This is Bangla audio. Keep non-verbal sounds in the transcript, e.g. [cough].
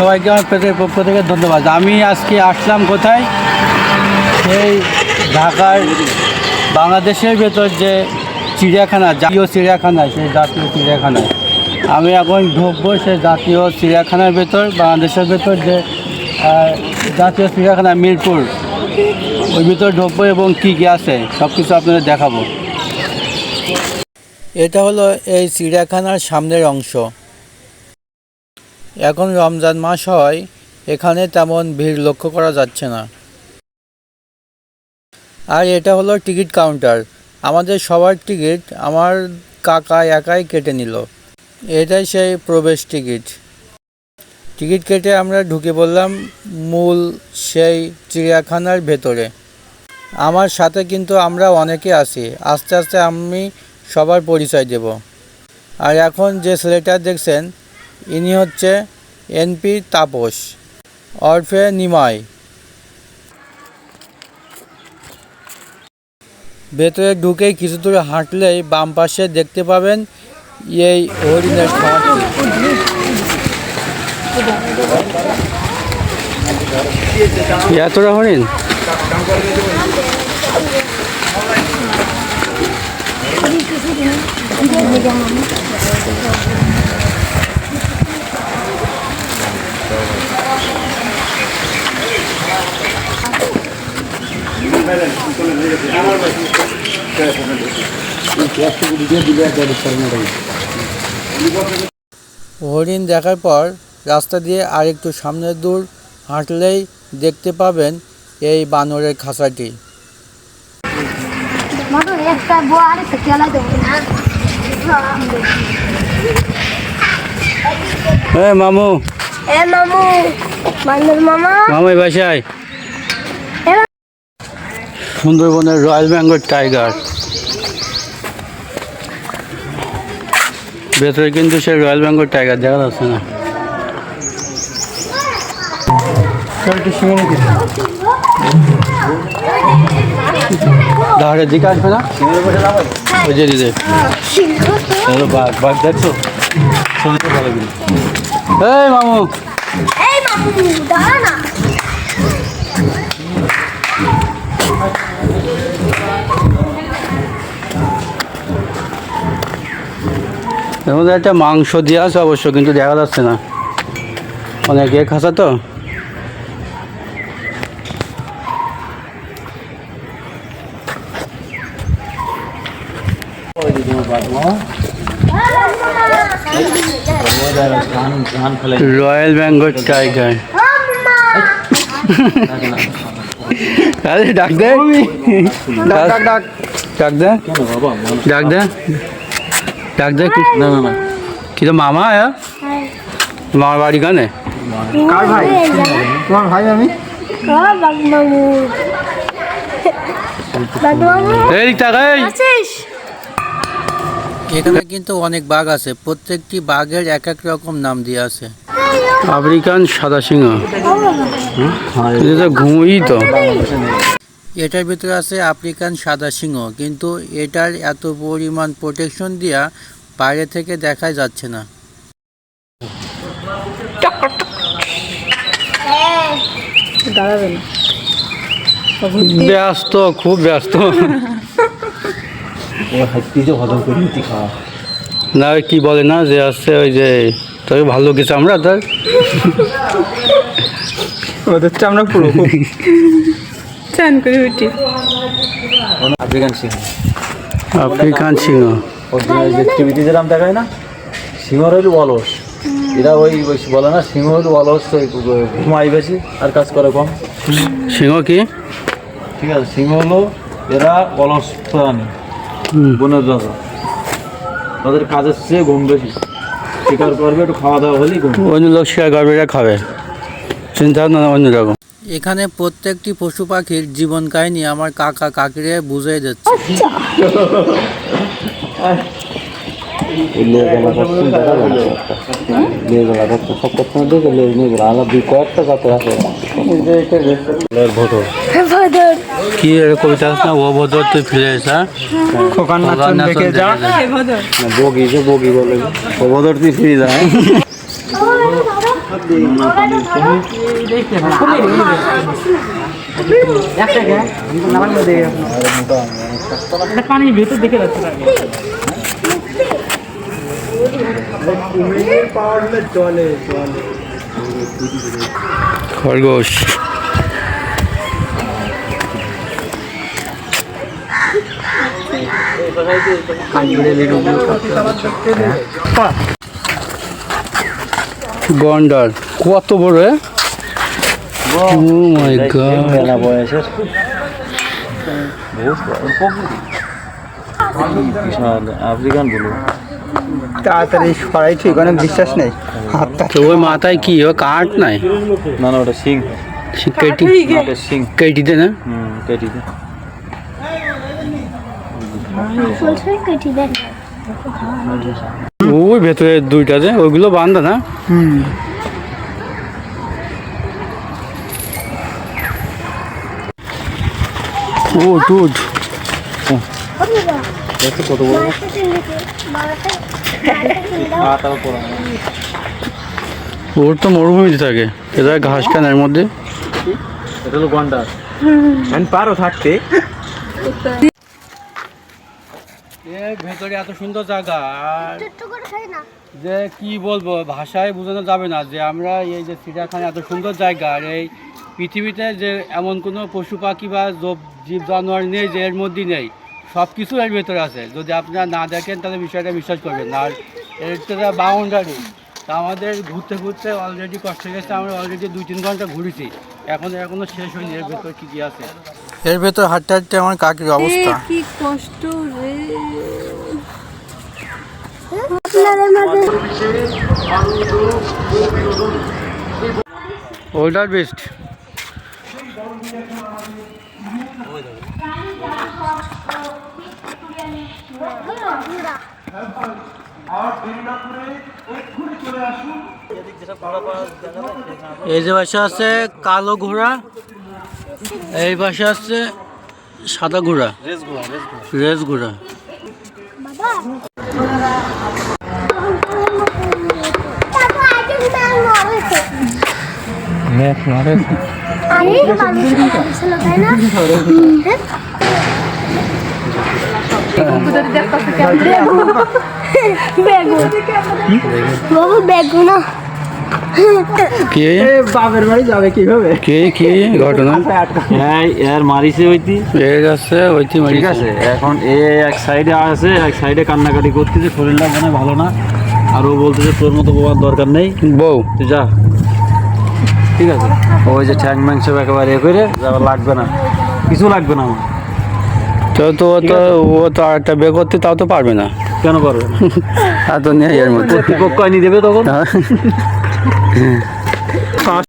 সবাইকে আমার পেটের পক্ষ থেকে ধন্যবাদ। আমি আজকে আসলাম কোথায়? সেই ঢাকার বাংলাদেশের ভেতর যে চিড়িয়াখানা, জাতীয় চিড়িয়াখানা, সেই জাতীয় চিড়িয়াখানায় আমি এখন ঢুকবো সেই জাতীয় চিড়িয়াখানার ভেতর, বাংলাদেশের ভেতর যে জাতীয় চিড়িয়াখানা মিরপুর। ওই ভিতর ঢুকবো এবং কী কী আছে সব কিছু আপনাদের দেখাবো। এটা হলো এই চিড়িয়াখানার সামনের অংশ। এখন রমজান মাস হয়, এখানে তেমন ভিড় লক্ষ্য করা যাচ্ছে না। আর এটা হলো টিকিট কাউন্টার। আমাদের সবার টিকিট আমার কাকা একাই কেটে নিল। এটাই সেই প্রবেশ টিকিট। টিকিট কেটে আমরা ঢুকে পড়লাম মূল সেই চিড়িয়াখানার ভেতরে। আমার সাথে কিন্তু আমরা অনেকে আছি, আস্তে আস্তে আমি সবার পরিচয় দেব। আর এখন যে ছেলেটা দেখছেন ইনি হচ্ছে এনপি তাপস। অর্ফে নিমাই। ভেতরে ঢুকেই কিছু দূর হাঁটলেই বাম পাশে দেখতে পাবেন এই হরিণের এতটা হরিণ? হরিণ দেখার পর রাস্তা দিয়ে আরেকটু সামনের দূর হাঁটলেই দেখতে পাবেন এই বানরের খাঁচাটি। হ্যাঁ মামু এ মামু মান্নুর মামা। মামু এই বাসায়। সুন্দরবনের রয়্যাল বেঙ্গল টাইগার। ভেতরে কিন্তু সে রয়্যাল বেঙ্গল টাইগার দেখা যাচ্ছে না। ধারে দিকে আসবে না? যে দিদি চলো বাঘ বাঘ দেখছ? ছবিতে ভালো কিন্তু। এই মামু। এই মামু দাঁড়া না। এর মধ্যে একটা মাংস দিয়ে আছে অবশ্য কিন্তু দেখা যাচ্ছে না। অনেক এ খাসা তো। রয়্যাল বেঙ্গল টাইগার আরে ডাক দে। ডাক ডাক ডাক। দে। ডাক দে। ডাক দে কি না না না। কি তো মামা আয়া মামার বাড়ি কানে? কার ভাই? তোমার ভাই আমি কার বাগ মামু? বাগ এই আছিস? এখানে কিন্তু অনেক বাঘ আছে। প্রত্যেকটি বাঘের এক এক রকম নাম দিয়ে আছে। আফ্রিকান সাদা সিংহ এটা তো ঘুমই তো। এটার ভিতরে আছে আফ্রিকান সাদা সিংহ কিন্তু এটার এত পরিমাণ প্রোটেকশন দিয়া বাইরে থেকে দেখা যাচ্ছে না। ব্যস্ত খুব ব্যস্ত। খুব ব্যস্ত না ওই কি বলে না যে আসছে ওই যে তোকে ভালো কিছু আমরা তার ওদের চামড়া পুরো। চান করে উঠি। আফ্রিকান সিংহ। আফ্রিকান সিংহ। ওর যে টিভিতে যেরকম দেখায় না সিংহ হইল অলস। এরা ওই বলে না সিংহ হইল অলস ওই ঘুমাই বেশি আর কাজ করে কম। সিংহ কি? ঠিক আছে সিংহ হলো এরা অলস প্রাণী। বনের রাজা তাদের কাজের চেয়ে ঘুম বেশি। শিকার করবে একটু খাওয়া দাওয়া হলেই ঘুম। অন্য লোক শিকার করবে এটা খাবে। চিন্তা ভাবনা অন্যরকম এখানে প্রত্যেকটি পশু পাখির জীবন কাহিনী আমার কাকা কাকিরে বুঝিয়ে দিচ্ছে। ভদর। কি কবিতা আছে না? ও বদর তুই ফিরে এসা খোকার নাচন দেখে যা। বগি যে বগি বলে। ও বদর তুই ফিরে পানির ভেতর দেখে যাচ্ছে খরগোশ। গন্ডার কত বড় ও মাই গড আফ্রিকান তাড়াতাড়ি ঠিক বিশ্বাস নেই। হাতটা তো ওই মাথায় কি ও কাঠ নাই? না না ওটা সিং কেটি। কেটিতে না? হুম কেটিতে। ওই ভেতরে দুইটাতে ওইগুলো বান্ধা না? হুম। কত বড়। আবার পড়া ওর তো মরুভূমিতে থাকে। এটা ঘাস খান এর মধ্যে। এটা হলো গন্ডার। আমি পারো থাকতে। [laughs] ভেতরে এত সুন্দর জায়গা আর যে কি বলব ভাষায় বোঝানো যাবে না যে আমরা এই যে চিড়িয়াখানা এত সুন্দর জায়গা আর এই পৃথিবীতে যে এমন কোনো পশু পাখি বা জীব জানোয়ার নেই যে এর মধ্যে নেই সব কিছু এর ভেতরে আছে। যদি আপনারা না দেখেন তাহলে বিষয়টা বিশ্বাস করবেন আর এর তো বাউন্ডারি তা আমাদের ঘুরতে ঘুরতে অলরেডি কষ্ট গেছে আমরা অলরেডি দুই তিন ঘণ্টা ঘুরেছি। এখন এখনও শেষ হয়নি এর ভেতরে কী কী আছে? এর ভেতর হাঁটতে হাঁটতে আমার কাকির অবস্থা। কি কষ্ট রে। ওল্ডার বেস্ট এই যে বাসা আছে কালো ঘোড়া। এই পাশে আছে সাদা ঘোড়া রেস ঘোড়া বেগুন। বেগুন। কে? বাপের বাড়ি যাবে কীভাবে? কে কে? ঘটনা? হ্যাঁ এর মারিছে ঠিক মারিছে। আছে এখন এ এক সাইডে আছে এক সাইডে কান্নাকাটি করতেছে শরীরটা মনে ভালো না। আর ও বলতেছে তোর মতো বোবার দরকার নেই। বউ? তুই যা। ঠিক আছে। ওই যে ঠ্যাং মাংস একেবারে এ করে লাগবে না। কিছু লাগবে না আমার। তো তো ও তো ও তো আর একটা বিয়ে করতে তাও তো পারবে না। কেন পারবে না? [laughs] তা তো নেই এর মধ্যে। দেবে তখন? [laughs] হ্যাঁ।